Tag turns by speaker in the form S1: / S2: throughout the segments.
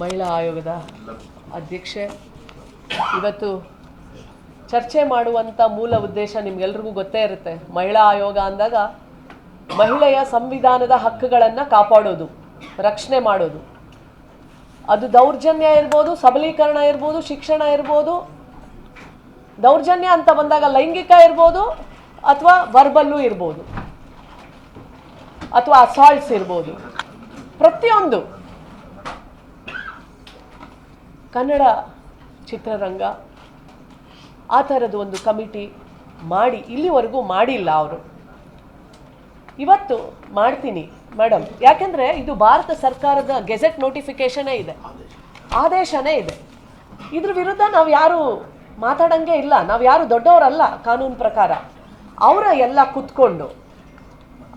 S1: ಮಹಿಳಾ ಆಯೋಗದ ಅಧ್ಯಕ್ಷೆ. ಇವತ್ತು ಚರ್ಚೆ ಮಾಡುವಂಥ ಮೂಲ ಉದ್ದೇಶ ನಿಮ್ಗೆಲ್ರಿಗೂ ಗೊತ್ತೇ ಇರುತ್ತೆ. ಮಹಿಳಾ ಆಯೋಗ ಅಂದಾಗ ಮಹಿಳೆಯ ಸಂವಿಧಾನದ ಹಕ್ಕುಗಳನ್ನು ಕಾಪಾಡೋದು, ರಕ್ಷಣೆ ಮಾಡೋದು. ಅದು ದೌರ್ಜನ್ಯ ಇರ್ಬೋದು, ಸಬಲೀಕರಣ ಇರ್ಬೋದು, ಶಿಕ್ಷಣ ಇರ್ಬೋದು. ದೌರ್ಜನ್ಯ ಅಂತ ಬಂದಾಗ ಲೈಂಗಿಕ ಇರ್ಬೋದು ಅಥವಾ ವರ್ಬಲ್ಲು ಇರ್ಬೋದು. ಅಥವಾ ಅಸಾಲ್ಟ್ಸ್ ಇರ್ಬೋದು. ಪ್ರತಿಯೊಂದು. ಕನ್ನಡ ಚಿತ್ರರಂಗ, ಆ ಥರದ್ದು ಒಂದು ಕಮಿಟಿ ಮಾಡಿ, ಇಲ್ಲಿವರೆಗೂ ಮಾಡಿಲ್ಲ ಅವರು. ಇವತ್ತು ಮಾಡ್ತೀನಿ ಮೇಡಮ್ ಯಾಕೆಂದರೆ ಇದು ಭಾರತ ಸರ್ಕಾರದ ಗೆಜೆಟ್ ನೋಟಿಫಿಕೇಶನೇ ಇದೆ. ಆದೇಶನೇ ಇದೆ. ಇದ್ರ ವಿರುದ್ಧ ನಾವು ಯಾರು ಮಾತಾಡಂಗೆ ಇಲ್ಲ. ನಾವು ಯಾರು ದೊಡ್ಡವರಲ್ಲ ಕಾನೂನು ಪ್ರಕಾರ. ಅವರ ಎಲ್ಲ ಕುತ್ಕೊಂಡು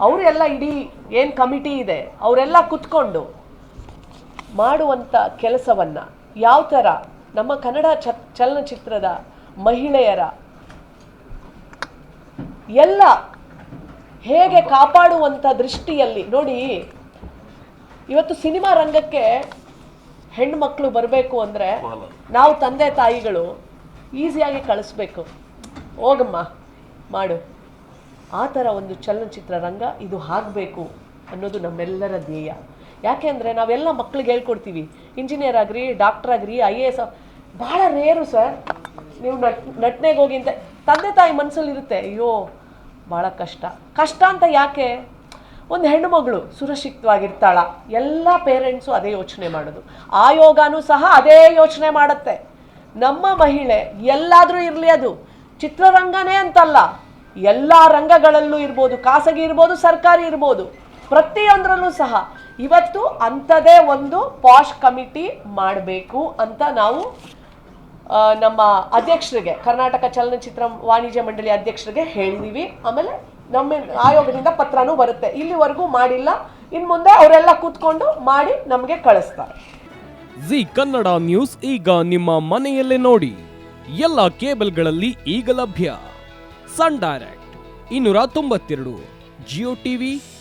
S1: ಅವರೆಲ್ಲ ಇಡೀ ಏನು ಕಮಿಟಿ ಇದೆ, ಅವರೆಲ್ಲ ಕುತ್ಕೊಂಡು ಮಾಡುವಂಥ ಕೆಲಸವನ್ನು ಯಾವ ಥರ ನಮ್ಮ ಕನ್ನಡ ಚ ಚಲನಚಿತ್ರದ ಮಹಿಳೆಯರ ಎಲ್ಲ ಹೇಗೆ ಕಾಪಾಡುವಂಥ ದೃಷ್ಟಿಯಲ್ಲಿ ನೋಡಿ ಇವತ್ತು ಸಿನಿಮಾ ರಂಗಕ್ಕೆ ಹೆಣ್ಮಕ್ಳು ಬರಬೇಕು ಅಂದರೆ ನಾವು ತಂದೆ ತಾಯಿಗಳು ಈಸಿಯಾಗಿ ಕಳಿಸ್ಬೇಕು. ಹೋಗಮ್ಮ ಮಾಡು. ಆ ಥರ ಒಂದು ಚಲನಚಿತ್ರ ರಂಗ ಇದು ಆಗಬೇಕು ಅನ್ನೋದು ನಮ್ಮೆಲ್ಲರ ಧ್ಯೇಯ. ಯಾಕೆಂದರೆ ನಾವೆಲ್ಲ ಮಕ್ಳಿಗೆ ಹೇಳ್ಕೊಡ್ತೀವಿ. ಇಂಜಿನಿಯರ್ ಆಗ್ರಿ ಡಾಕ್ಟರ್ ಆಗ್ರಿ ಐ ಎ ಎಸ್ ಭಾಳ ರೇರು ಸರ್ ನೀವು ನಟ್, ನಟನೆಗೆ ಹೋಗಿ ಅಂತ ತಂದೆ ತಾಯಿ ಮನಸ್ಸಲ್ಲಿ ಇರುತ್ತೆ. ಅಯ್ಯೋ, ಭಾಳ ಕಷ್ಟ. ಕಷ್ಟ ಅಂತ ಯಾಕೆ? ಒಂದು ಹೆಣ್ಣುಮಗಳು ಸುರಕ್ಷಿತವಾಗಿರ್ತಾಳ. ಎಲ್ಲ ಪೇರೆಂಟ್ಸು ಅದೇ ಯೋಚನೆ ಮಾಡೋದು. ಆಯೋಗನೂ ಸಹ ಅದೇ ಯೋಚನೆ ಮಾಡುತ್ತೆ. ನಮ್ಮ ಮಹಿಳೆ ಎಲ್ಲಾದರೂ ಇರಲಿ ಅದು. ಚಿತ್ರರಂಗನೇ ಅಂತಲ್ಲ. ಎಲ್ಲ ರಂಗಗಳಲ್ಲೂ ಇರ್ಬೋದು. ಖಾಸಗಿ ಇರ್ಬೋದು, ಸರ್ಕಾರಿ ಇರ್ಬೋದು. ಪ್ರತಿಯೊಂದರಲ್ಲೂ ಸಹ ಇವತ್ತು ಅಂಥದೇ ಒಂದು ಪಾಶ್ ಕಮಿಟಿ ಮಾಡಬೇಕು ಅಂತ ನಾವು ನಮ್ಮ ಅಧ್ಯಕ್ಷರಿಗೆ, ಕರ್ನಾಟಕ ಚಲನಚಿತ್ರ ವಾಣಿಜ್ಯ ಮಂಡಳಿ ಅಧ್ಯಕ್ಷರಿಗೆ ಹೇಳಿದೀವಿ. ಆಮೇಲೆ ನಮ್ಮ ಆಯೋಗದಿಂದ ಪತ್ರನೂ ಬರುತ್ತೆ. ಇಲ್ಲಿವರೆಗೂ ಮಾಡಿಲ್ಲ. ಇನ್ನು ಮುಂದೆ ಅವರೆಲ್ಲ ಕೂತ್ಕೊಂಡು ಮಾಡಿ ನಮಗೆ ಕಳಿಸ್ತಾರೆ.
S2: ಜಿ ಕನ್ನಡ ನ್ಯೂಸ್ ಈಗ ನಿಮ್ಮ ಮನೆಯಲ್ಲೇ ನೋಡಿ. ಎಲ್ಲ ಕೇಬಲ್ಗಳಲ್ಲಿ ಈಗ ಲಭ್ಯ. ಸನ್ ಡೈರೆಕ್ಟ್, ಇನ್ನೂರ ತೊಂಬತ್ತೆರಡು, ಜಿಯೋ ಟಿವಿ